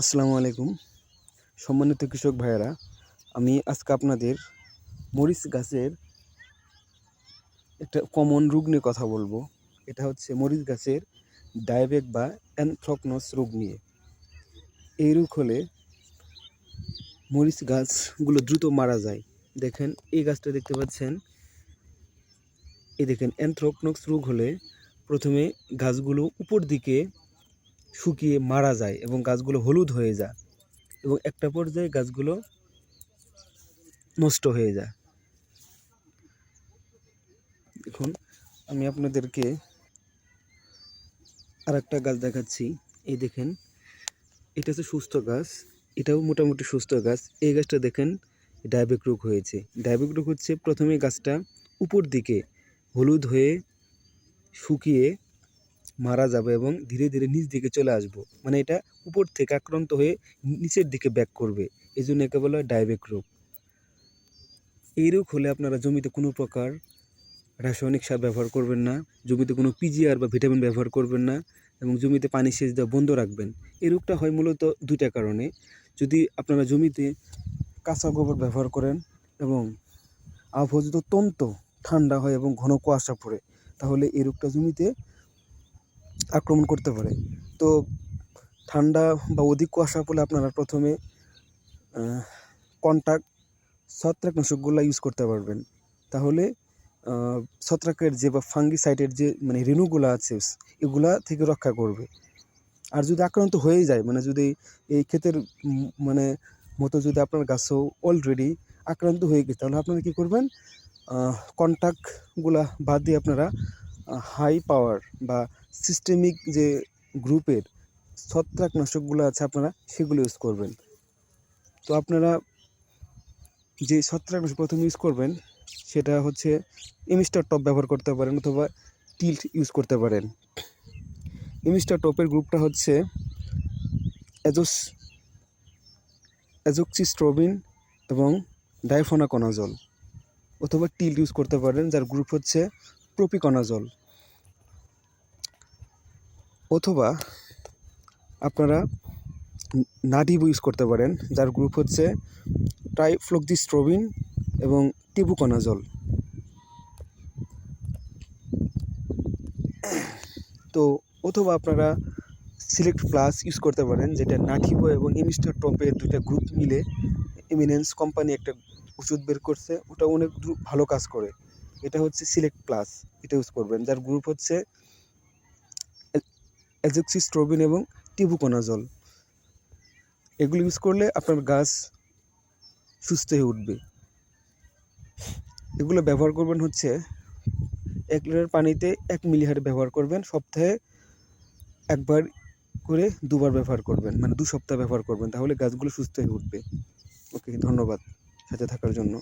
আসসালামু আলাইকুম। সম্মানিত কৃষক ভাইয়েরা, আমি আজকে আপনাদের মরিচ গাছের একটা কমন রোগ নিয়ে কথা বলব। এটা হচ্ছে মরিচ গাছের ডায়াবেক বা অ্যানথ্রকনস রোগ নিয়ে। এই রোগ হলে মরিচ গাছগুলো দ্রুত মারা যায়। দেখেন, এই গাছটা দেখতে পাচ্ছেন। এই দেখেন অ্যানথ্রকনস রোগ হলে প্রথমে গাছগুলো উপর দিকে শুকিয়ে মারা যায় এবং গাছগুলো হলুদ হয়ে যায় এবং একটা পর্যায়ে গাছগুলো নষ্ট হয়ে যায়। দেখুন, আমি আপনাদেরকে আর একটা গাছ দেখাচ্ছি। এই দেখেন, এটা হচ্ছে সুস্থ গাছ, এটাও মোটামুটি সুস্থ গাছ। এই গাছটা দেখেন ডায়াবেক রোগ হয়েছে। ডায়াবেক রোগ হচ্ছে প্রথমে গাছটা উপর দিকে হলুদ হয়ে শুকিয়ে মারা যাবে এবং ধীরে ধীরে নিচ দিকে চলে আসব। মানে এটা উপর থেকে আক্রান্ত হয়ে নিচের দিকে ব্যাক করবে। এই জন্য একে বলা হয় ডায়াবেক রোগ। এই রোগ হলে আপনারা জমিতে কোনো প্রকার রাসায়নিক সার ব্যবহার করবেন না, জমিতে কোনো পিজিআর বা ভিটামিন ব্যবহার করবেন না এবং জমিতে পানি সেচ দেওয়া বন্ধ রাখবেন। এই রোগটা হয় মূলত দুইটা কারণে। যদি আপনারা জমিতে কাঁচা গোবর ব্যবহার করেন এবং আবহাওয়া যদি অত্যন্ত ঠান্ডা হয় এবং ঘন কুয়াশা পড়ে, তাহলে এই রোগটা জমিতে আক্রমণ করতে পারে। তো ঠান্ডা বা অধিক কুয়াশা পড়লে আপনারা প্রথমে কন্টাক্ট ছত্রাকনাশকগুলো ইউজ করতে পারবেন। তাহলে ছত্রাকের যে বা ফাঙ্গিসাইডের যে মানে রেণুগুলো আছে, এগুলা থেকে রক্ষা করবে। আর যদি আক্রান্ত হয়ে যায় মানে যদি এই ক্ষেতের মানে মতো যদি আপনার গাছও অলরেডি আক্রান্ত হয়ে গেছে, তাহলে আপনারা কী করবেন? কন্ট্যাক্টগুলা বাদ দিয়ে আপনারা হাই পাওয়ার বা সিস্টেমিক যে গ্রুপের ছত্রাকনাশকগুলো আছে আপনারা, সেগুলো ইউজ করবেন। তো আপনারা যে ছত্রাকনাশক প্রথমে ইউজ করবেন, সেটা হচ্ছে এমিস্টার টপ ব্যবহার করতে পারেন অথবা টিল্ট ইউজ করতে পারেন। এমিস্টার টপের গ্রুপটা হচ্ছে অ্যাজোস অ্যাজোক্সিস্ট্রোবিন এবং ডাইফোনাকনাজল অথবা টিল্ট ইউজ করতে পারেন, যার গ্রুপ হচ্ছে প্রোপিকনাজল অথবা আপনারা নাডিবু ইউজ করতে পারেন, যার গ্রুপ হচ্ছে ট্রাইফ্লোক্সিস্ট্রোবিন এবং টিবুকনাজল তো অথবা আপনারা সিলেক্ট প্লাস ইউজ করতে পারেন, যেটা নাঠিবো এবং এমিস্টার টপের দুইটা গ্রুপ মিলে এমিনেন্স কোম্পানি একটা ওষুধ বের করছে, ওটা অনেক ভালো কাজ করে। এটা হচ্ছে সিলেক্ট প্লাস এটা ইউজ করবেন। যার গ্রুপ হচ্ছে অ্যাজেক্সিস্ট্রোবিন এবং টিবুকোনাজল এগুলো ইউজ করলে আপনার গাছ সুস্থ হয়ে উঠবে। এগুলো ব্যবহার করবেন হচ্ছে এক লিটার পানিতে এক মিলি হারে ব্যবহার করবেন। সপ্তাহে একবার করে দুবার ব্যবহার করবেন। মানে দু সপ্তাহ ব্যবহার করবেন, তাহলে গাছগুলো সুস্থ হয়ে উঠবে। ওকে ধন্যবাদ সাথে থাকার জন্য।